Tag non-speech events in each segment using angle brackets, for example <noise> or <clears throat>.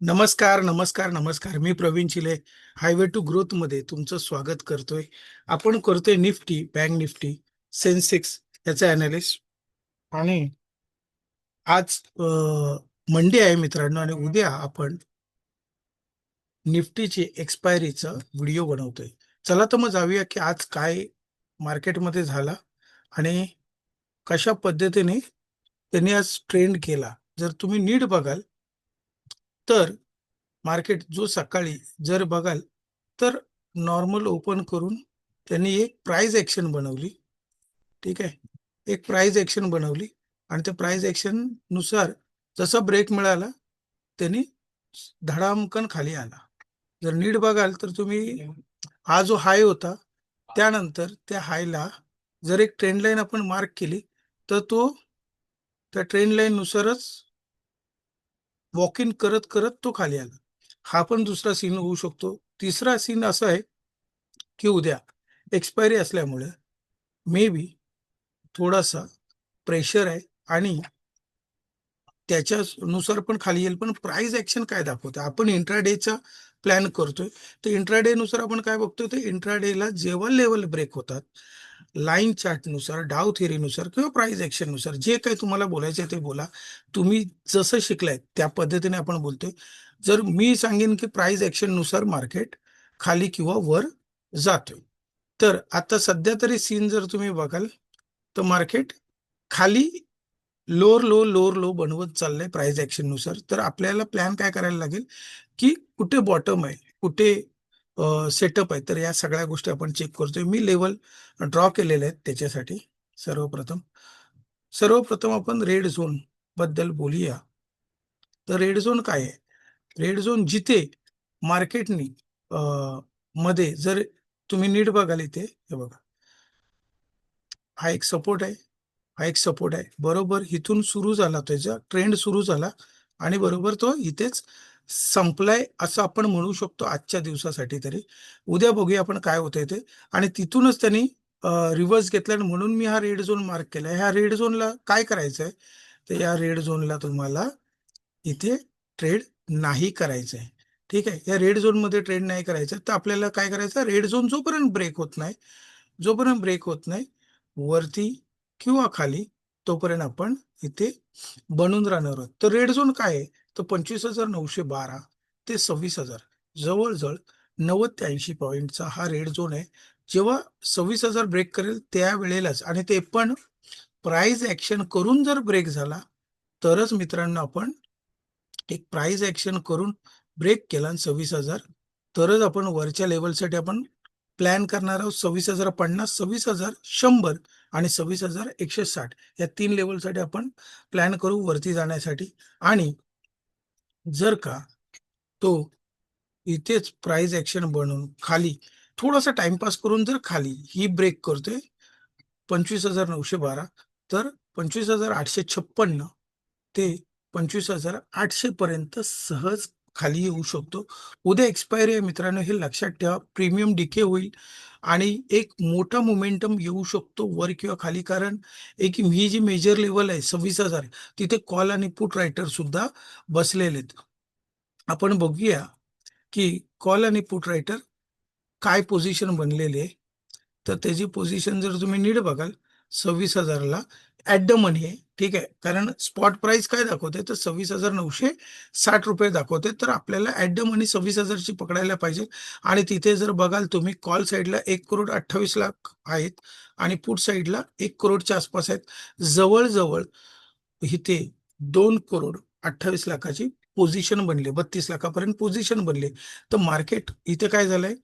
नमस्कार नमस्कार नमस्कार. मी प्रवीण चिले हायवे टू ग्रोथमध्ये तुमचं स्वागत करतोय. आपण करतोय निफ्टी बँक निफ्टी सेन्सेक्स याचा अनालिस्ट आणि आज मंडे आहे मित्रांनो आणि उद्या आपण निफ्टीची एक्सपायरीचा व्हिडिओ बनवतोय. चला तर मग जाऊया की आज काय मार्केटमध्ये झाला आणि कशा पद्धतीने त्यांनी आज ट्रेंड केला. जर तुम्ही नीट बघाल तर मार्केट जो सकाळी जर बघाल तर नॉर्मल ओपन करून त्यांनी एक प्राइस ॲक्शन बनवली. ठीक आहे? एक प्राइस ॲक्शन बनवली आणि त्या प्राइस ॲक्शननुसार जसा ब्रेक मिळाला त्यांनी धडामकन खाली आला. जर नीट बघाल तर तुम्ही हा जो हाय होता त्यानंतर त्या हायला जर एक ट्रेंड लाईन आपण मार्क केली तर तो त्या ट्रेंड लाईननुसारच वॉक इन करत करत तो खाली आला. हा पण दुसरा सीन होऊ शकतो. तिसरा सीन असा आहे की उद्या एक्सपायरी असल्यामुळे मे बी थोडासा प्रेशर आहे आणि त्याच्यानुसार पण खाली येईल. पण प्राइस ऍक्शन काय दाखवतं आपण इंट्राडेचा प्लॅन करतोय. तर इंट्राडे नुसार आपण काय बघतोय? तर इंट्राडेला जेव्हा लेवल ब्रेक होतात लाईन चार्टनुसार डाव थेरीनुसार किंवा प्राईज ऍक्शननुसार जे काही तुम्हाला बोलायचं आहे ते बोला. तुम्ही जसं शिकलाय त्या पद्धतीने आपण बोलतोय. जर मी सांगेन की प्राईज ऍक्शननुसार मार्केट खाली किंवा वर जातोय. तर आता सध्या तरी सीन जर तुम्ही बघाल तर मार्केट खाली लोअर लो लोअर लो बनवत चाललंय प्राइस ऍक्शननुसार तर आपल्याला प्लॅन काय करायला लागेल की कुठे बॉटम आहे कुठे सेटअप आहे. तर या सगळ्या गोष्टी आपण चेक करतोय. मी लेवल ड्रॉ केलेले आहेत त्याच्यासाठी सर्वप्रथम. सर्वप्रथम आपण रेड झोनबद्दल बोलूया. तर रेड झोन काय आहे? रेड झोन जिथे मार्केटनी मध्ये जर तुम्ही नीट बघाल इथे हे बघा. हा एक सपोर्ट आहे. हा एक सपोर्ट आहे. बरोबर इथून सुरू झाला त्याचा ट्रेंड सुरू झाला आणि बरोबर तो इथेच संपलाय असं आपण म्हणू शकतो आजच्या दिवसासाठी तरी. उद्या बघूया आपण काय होतंय ते. आणि तिथूनच त्यांनी रिव्हर्स घेतला म्हणून मी हा रेड झोन मार्क केला ह्या रेड झोनला काय करायचं आहे तर या रेड झोनला तुम्हाला इथे ट्रेड नाही करायचं आहे ठीक आहे? या रेड झोनमध्ये ट्रेड नाही करायचं. तर आपल्याला काय करायचं? रेड झोन जोपर्यंत ब्रेक होत नाही जोपर्यंत ब्रेक होत नाही वरती किंवा खाली तोपर्यंत आपण इथे बनून राहणार आहोत. तर रेड झोन काय आहे? तर पंचवीस हजार नऊशे बारा ते सव्वीस हजार. जवळजवळ नव्वद ते ऐंशी पॉईंटचा हा रेड झोन आहे. जेव्हा सव्वीस हजार ब्रेक करेल त्या वेळेलाच आणि ते पण प्राइस ऍक्शन करून जर ब्रेक झाला तरच मित्रांनो आपण एक प्राइस ऍक्शन करून ब्रेक केला सव्वीस हजार तरच आपण वरच्या लेवलसाठी आपण प्लॅन करणार आहोत. सव्वीस हजार पन्नास सव्वीस हजार शंभर आणि सव्वीस हजार एकशे साठ. या तीन लेवलसाठी आपण प्लॅन करू वरती जाण्यासाठी. आणि जर का तो इथेच प्राइस ऍक्शन बनवून खाली थोडासा टाइमपास करून जर खाली ही ब्रेक करतोय पंचवीस हजार नऊशे बारा तर पंचवीस हजार आठशे छप्पन्न ते पंचवीस हजार आठशे पर्यंत सहज खाली येऊ शकतो. उद्या एक्सपायरी आहे मित्रांनो हे लक्षात ठेवा. प्रीमियम डिके होईल आणि एक मोठा मोमेंटम येऊ शकतो वर किंवा खाली. कारण एक ही जी मेजर लेवल आहे सव्वीस हजार तिथे कॉल आणि पुट रायटर सुद्धा बसलेले आहेत. आपण बघूया की कॉल आणि पुट रायटर काय पोझिशन बनलेली आहे. तर त्याची पोझिशन जर तुम्ही नीट बघाल सव्वीस हजारला ऍट द मनी आहे ठीक आहे? कारण स्पॉट प्राइस काय दाखवते? तर सव्वीस हजार नऊशे साठ रुपये दाखवते. तर आपल्याला ऍट द मनी सव्वीस हजारची पकडायला पाहिजे. आणि तिथे जर बघाल तुम्ही कॉल साईडला एक करोड अठ्ठावीस लाख आहेत आणि पुट साईडला एक करोडच्या आसपास आहेत. जवळजवळ इथे दोन करोड अठ्ठावीस लाखाची पोझिशन बनली बत्तीस लाखापर्यंत पोझिशन बनली. तर मार्केट इथे काय झालंय?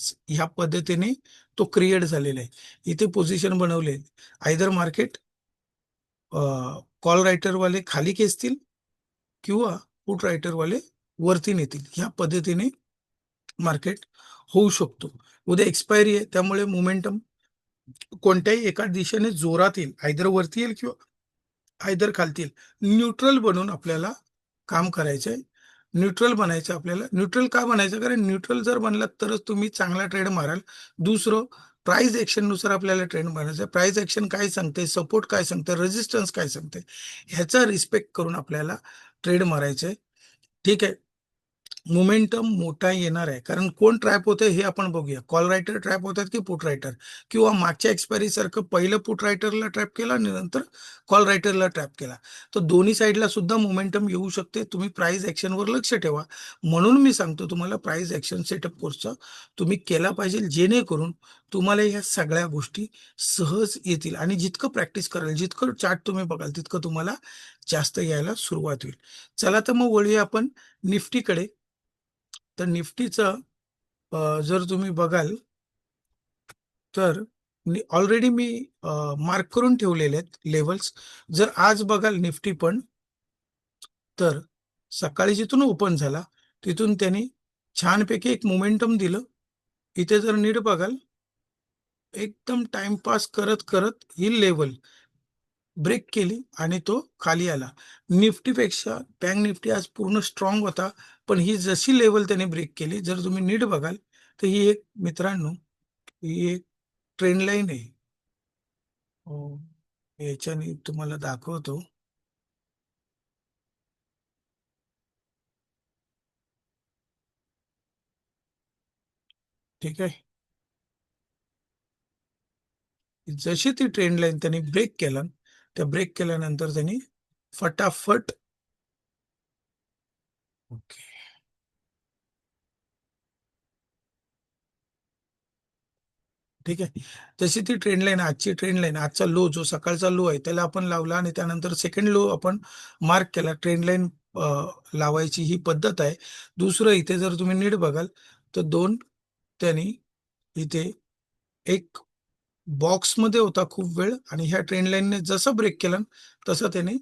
ह्या पद्धतीने तो क्रिएट झालेला आहे. इथे पोझिशन बनवले. आयदर मार्केट कॉल रायटरवाले खाली खेचतील किंवा पुट रायटरवाले वरती नेतील. ह्या पद्धतीने मार्केट होऊ शकतो. उद्या एक्सपायरी आहे त्यामुळे मोमेंटम कोणत्याही एका दिशेने जोरात येईल. आयदर वरती येईल किंवा आयदर खालतील न्यूट्रल बनून आपल्याला काम करायचं आहे न्यूट्रल बनायचं आपल्याला. न्यूट्रल का बनायचं? कारण न्यूट्रल जर बनलात तरच तुम्ही चांगला ट्रेड माराल. दुसरं प्राइस ॲक्शननुसार आपल्याला ट्रेंड बनायचं प्राइस ॲक्शन काय सांगते? सपोर्ट काय सांगते? रेजिस्टन्स काय सांगते? ह्याचा रिस्पेक्ट करून आपल्याला ट्रेड मारायचं आहे. ठीक आहे. मोमेंटम मोठा येणार आहे. कारण कोण ट्रॅप होतं हे आपण बघूया. कॉल रायटर ट्रॅप होतात की पुट रायटर? किंवा मागच्या एक्सपायरी सारखं पहिलं पुट रायटरला ट्रॅप केला आणि नंतर कॉल रायटरला ट्रॅप केला. तर दोन्ही साईडला सुद्धा मोमेंटम येऊ शकते. तुम्ही प्राइस ॲक्शनवर लक्ष ठेवा. म्हणून मी सांगतो तुम्हाला प्राइस ॲक्शन सेटअप कोर्सचा तुम्ही केला पाहिजे. जेणेकरून तुम्हाला ह्या सगळ्या गोष्टी सहज येतील आणि जितकं प्रॅक्टिस कराल जितकं चार्ट तुम्ही बघाल तितकं तुम्हाला जास्त यायला सुरुवात होईल. चला तर मग वळूया आपण निफ्टीकडे. तर निफ्टीचं जर तुम्ही बघाल तर ऑलरेडी मी मार्क करून ठेवलेले आहेत लेवल्स जर आज बघाल निफ्टी पण तर सकाळी जिथून ओपन झाला तिथून त्यांनी छानपैकी एक मोमेंटम दिलं. इथे जर नीट बघाल एकदम टाइमपास करत करत ही लेवल ब्रेक केली आणि तो खाली आला. निफ्टीपेक्षा बँक निफ्टी आज पूर्ण स्ट्रॉंग होता. पण ही जशी लेवल त्याने ब्रेक केली जर तुम्ही नीट बघाल तर ही एक मित्रांनो ही एक ट्रेंड लाईन आहे. हो, याच्याने तुम्हाला दाखवतो. ठीक आहे? जशी ती ट्रेंड लाईन त्यांनी ब्रेक केला त्या ब्रेक केल्यानंतर त्यांनी फटाफट ओके. ठीक आहे? तशी ती ट्रेंड लाईन आजची ट्रेंड लाईन आजचा लो जो सकाळचा लो आहे त्याला आपण लावला आणि त्यानंतर सेकंड लो आपण मार्क केला. ट्रेंड लाईन लावायची ही पद्धत आहे. दुसरं इथे जर तुम्ही नीट बघाल तर दोन त्यांनी इथे एक बॉक्समध्ये होता खूप वेळ आणि ह्या ट्रेंड लाईनने जसं ब्रेक केला तसं त्याने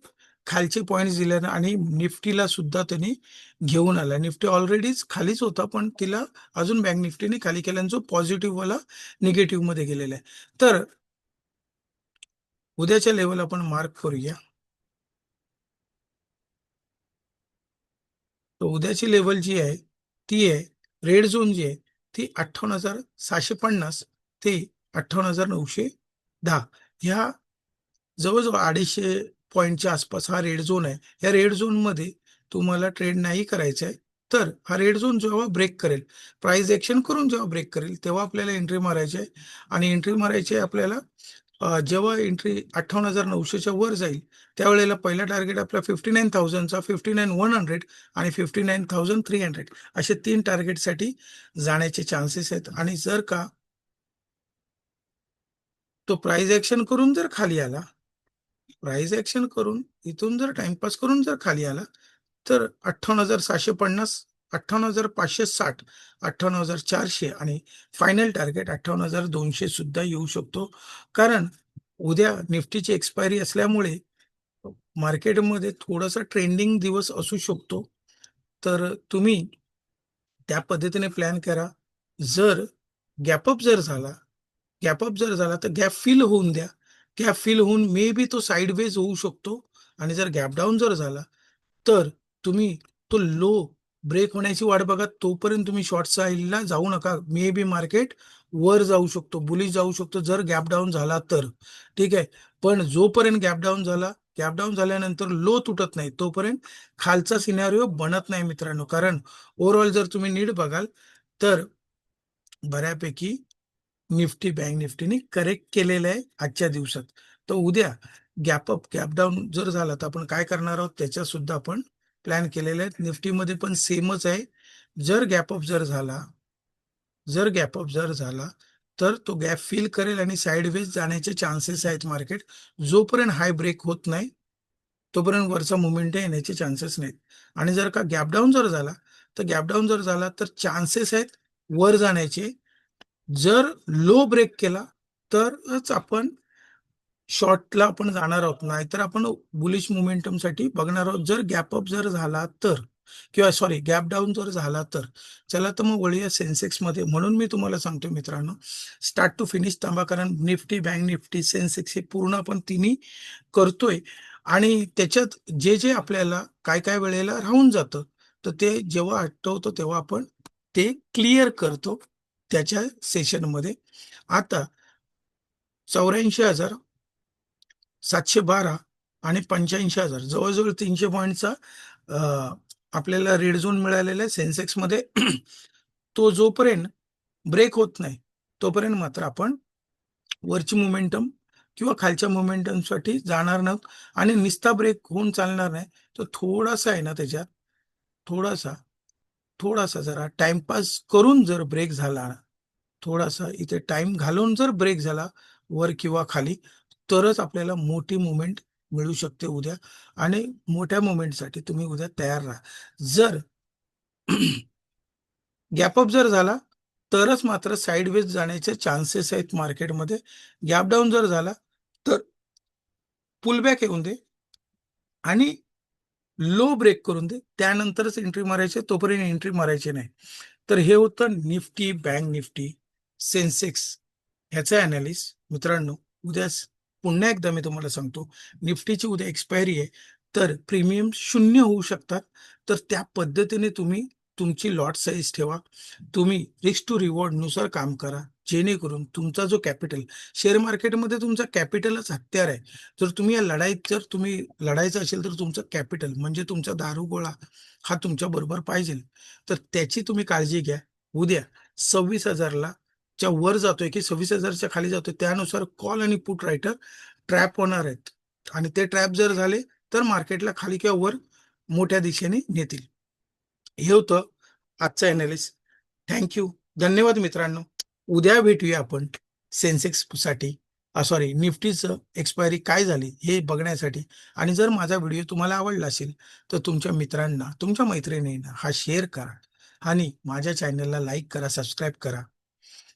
खालचे पॉईंट्स दिले आणि निफ्टीला सुद्धा त्यांनी घेऊन आला. निफ्टी ऑलरेडीच खालीच होता पण तिला अजून बँक निफ्टीने खाली केला जो पॉझिटिव्ह वाला निगेटिव्हमध्ये गेलेला आहे. तर उद्याच्या लेवल आपण मार्क करूया. तर उद्याची लेवल जी आहे ती आहे रेड झोन जी आहे ती अठ्ठावन्न हजार सहाशे पन्नास ते अठ्ठावन्न हजार नऊशे दहा. ह्या जवळजवळ अडीचशे पॉईंटच्या आसपास हा रेड झोन आहे. या रेड झोनमध्ये तुम्हाला ट्रेड नाही करायचा आहे तर हा रेड झोन जेव्हा ब्रेक करेल प्राइस ॲक्शन करून जेव्हा ब्रेक करेल तेव्हा आपल्याला एंट्री मारायची आहे. आणि एंट्री मारायची आहे आपल्याला जेव्हा एंट्री अठ्ठावन्न हजार नऊशेच्या वर जाईल त्यावेळेला पहिला टार्गेट आपला फिफ्टी नाईन थाउजंडचा फिफ्टी नाईन वन हंड्रेड आणि fifty nine thousand three hundred असे तीन टार्गेटसाठी जाण्याचे चान्सेस आहेत. आणि जर का तो प्राइस ॲक्शन करून जर खाली आला प्राइस ऍक्शन करून इथून जर टाइमपास करून जर खाली आला तर अठ्ठावन्न हजार सहाशे पन्नास अठ्ठावन्न हजार पाचशे साठ अठ्ठावन्न हजार चारशे आणि फायनल टार्गेट अठ्ठावन्न हजार दोनशे सुद्धा येऊ शकतो. कारण उद्या निफ्टीची एक्सपायरी असल्यामुळे मार्केटमध्ये थोडासा ट्रेंडिंग दिवस असू शकतो. तर तुम्ही त्या पद्धतीने प्लॅन करा. जर गॅपअप जर झाला गॅपअप जर झाला तर गॅप फिल होऊन द्या. गॅप फिल होऊन मे बी तो साईडवेज होऊ शकतो. आणि जर गॅप डाऊन जर झाला तर तुम्ही तो लो ब्रेक होण्याची वाट बघा. तोपर्यंत तुम्ही शॉर्ट साईडला जाऊ नका. मे बी मार्केट वर जाऊ शकतो बुलिश जाऊ शकतो. जर गॅप डाऊन झाला तर. ठीक आहे? पण जोपर्यंत गॅप डाऊन झाला गॅप डाऊन झाल्यानंतर लो तुटत नाही. तोपर्यंत खालचा सिनारिओ बनत नाही मित्रांनो. कारण ओव्हरऑल जर तुम्ही नीट बघाल तर बऱ्यापैकी निफ्टी बँक निफ्टीने करेक्ट केलेलं आहे आजच्या दिवसात. तर उद्या गॅपअप गॅप डाऊन जर झाला तर आपण काय करणार आहोत? त्याच्या सुद्धा आपण प्लॅन केलेले आहेत. निफ्टीमध्ये पण सेमच आहे. जर गॅपअप जर झाला जर गॅपअप जर झाला तर तो गॅप फिल करेल आणि साईडवेज जाण्याचे चान्सेस आहेत मार्केट जोपर्यंत हाय ब्रेक होत नाही तोपर्यंत वरचा मुवमेंट येण्याचे चान्सेस नाहीत. आणि जर का गॅप डाऊन जर झाला तर गॅप डाऊन जर झाला तर चान्सेस आहेत वर जाण्याचे जर लो ब्रेक केला तरच आपण शॉर्टला आपण जाणार आहोत. नाहीतर आपण बुलिशसाठी बघणार आहोत. जर गॅपअप जर झाला तर किंवा सॉरी गॅप डाऊन जर झाला तर चला तर मग वळूया सेन्सेक्समध्ये. म्हणून मी तुम्हाला सांगतो मित्रांनो स्टार्ट टू फिनिश थांबा कारण निफ्टी बँक निफ्टी सेन्सेक्स हे पूर्ण आपण तिन्ही करतोय. आणि त्याच्यात जे जे आपल्याला काय काय वेळेला राहून जातं तर ते जेव्हा आठवतो तेव्हा आपण ते क्लिअर करतो. त्याच्या सेशनमध्ये आता चौऱ्याऐंशी हजार सातशे बारा आणि पंच्याऐंशी हजार. जवळजवळ तीनशे पॉईंटचा आपल्याला रेड झोन मिळालेला आहे सेन्सेक्समध्ये <clears throat> तो जोपर्यंत ब्रेक होत नाही तोपर्यंत मात्र आपण वरची मोमेंटम किंवा खालच्या मोमेंटमसाठी जाणार नाहीत आणि निस्ता ब्रेक होऊन चालणार नाही. तर थोडासा आहे ना त्याच्यात थोडासा थोडासा जरा टाइमपास करून जर ब्रेक झाला थोडासा इथे टाइम घालून जर ब्रेक झाला वर किंवा खाली तरच आपल्याला मोठी मुवमेंट मिळू शकते उद्या. आणि मोठ्या मुवमेंटसाठी तुम्ही उद्या तयार राहा. जर <clears throat> गॅपअप जर झाला तरच मात्र साईडवेज जाण्याचे चान्सेस आहेत मार्केटमध्ये गॅप डाऊन जर झाला तर पुलबॅक येऊन दे आणि लो ब्रेक करून दे. त्यानंतरच एंट्री मारायची तोपर्यंत एंट्री मारायची नाही. तर हे होतं निफ्टी बँक निफ्टी. सेन्सेक्स ह्याचं अनालिस मित्रांनो उद्या पुन्हा एकदा मी तुम्हाला सांगतो निफ्टीची उद्या एक्सपायरी आहे तर प्रीमियम शून्य होऊ शकतात. तर त्या पद्धतीने तुम्ही तुमची लॉट साईज ठेवा. तुम्ही रिस्क टू रिवॉर्डनुसार काम करा. जेणेकरून तुमचा जो कॅपिटल शेअर मार्केटमध्ये तुमचा कॅपिटलच हत्यार आहे. जर तुम्ही या लढाईत जर तुम्ही लढायचं असेल तर तुमचं कॅपिटल म्हणजे तुमचा दारुगोळा हा तुमच्या बरोबर पाहिजे तर त्याची तुम्ही काळजी घ्या. उद्या सव्वीस हजारला च्या वर जातोय की सव्वीस हजारच्या खाली जातोय त्यानुसार कॉल आणि पुट रायटर ट्रॅप होणार आहेत. आणि ते ट्रॅप जर झाले तर मार्केटला खाली किंवा वर मोठ्या दिशेने नेतील. हे होतं आजचं अनालिस थँक्यू धन्यवाद मित्रांनो. उद्या भेटूया आपण सेन्सेक्ससाठी. सॉरी निफ्टीचं एक्सपायरी काय झाली हे बघण्यासाठी. आणि जर माझा व्हिडिओ तुम्हाला आवडला असेल तर तुमच्या मित्रांना तुमच्या मैत्रिणींना हा शेअर करा. आणि माझ्या चॅनलला लाईक करा सबस्क्राईब करा.